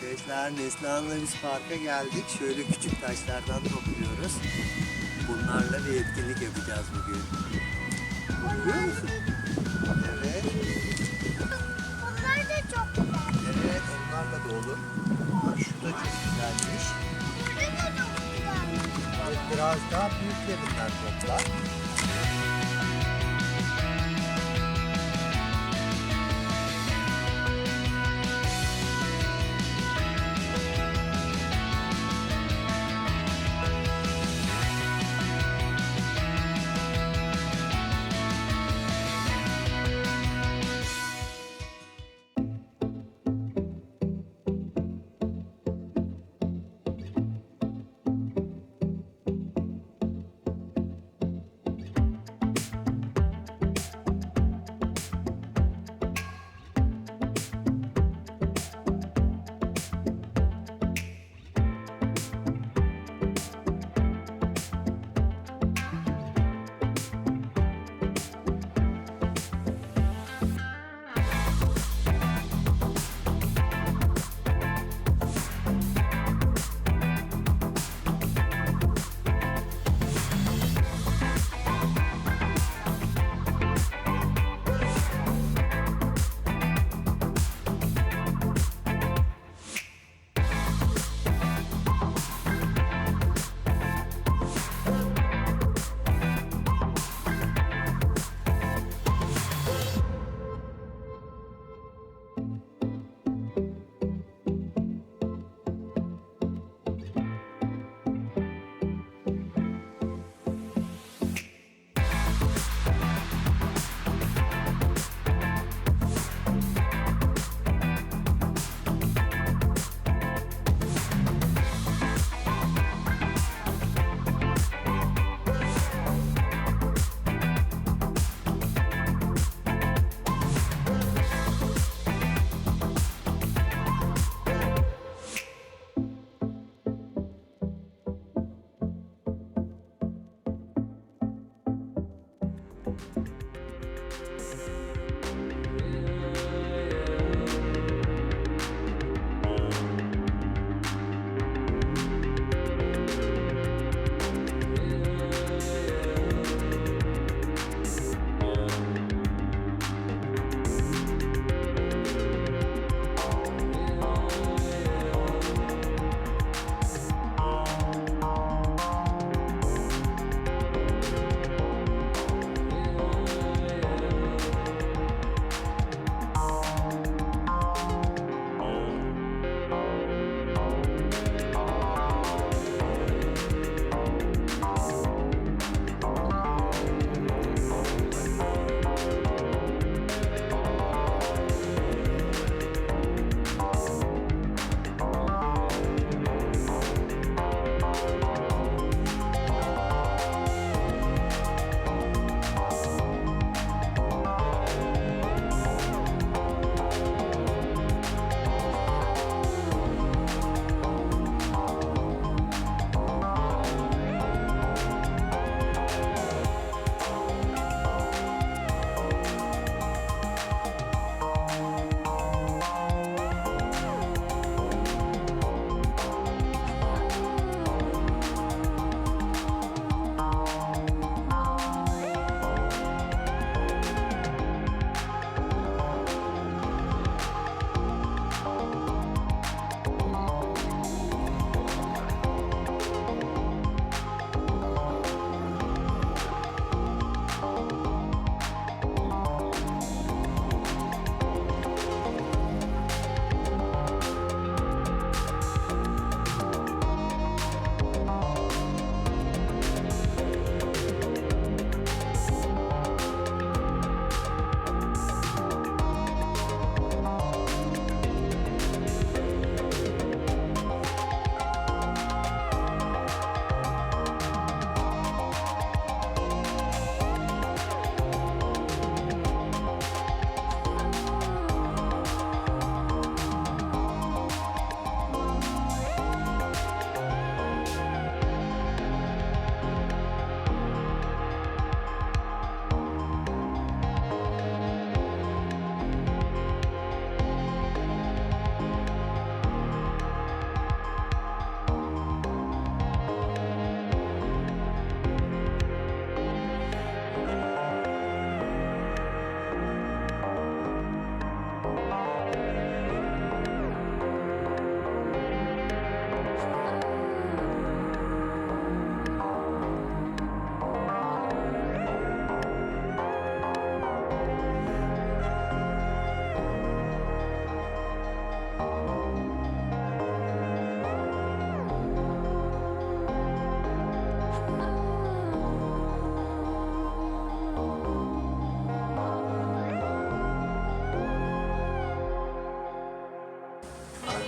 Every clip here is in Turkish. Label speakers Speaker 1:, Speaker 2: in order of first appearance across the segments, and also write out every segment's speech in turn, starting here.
Speaker 1: Arkadaşlar Neslihan'la biz parka geldik. Şöyle küçük taşlardan topluyoruz. Bunlarla bir etkinlik yapacağız bugün. Görüyor musun? Evet,
Speaker 2: Bunlar da çok güzel.
Speaker 1: evet onlarla da olur. Şu da çok güzelmiş. Biraz daha büyüklerinden topla.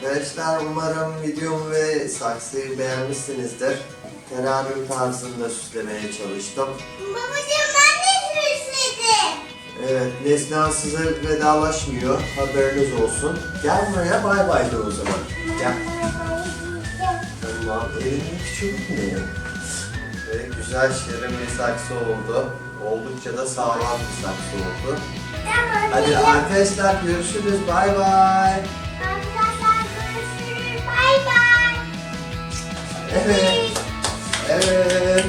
Speaker 1: Arkadaşlar umarım videomu ve saksıyı beğenmişsinizdir. Teraryum tarzında süslemeye çalıştım.
Speaker 2: Babacığım ben de süsledim.
Speaker 1: Evet, Neslihan size vedalaşmıyor. Haberiniz olsun. Gel buraya bay bay de o zaman. Gel. Tamam, elin küçük mü? Böyle güzel şirin bir saksı oldu. Oldukça da sağlam bir saksı oldu.
Speaker 2: Tamam.
Speaker 1: Hadi.
Speaker 2: Arkadaşlar görüşürüz. Bay bay.
Speaker 1: Evet. Evet.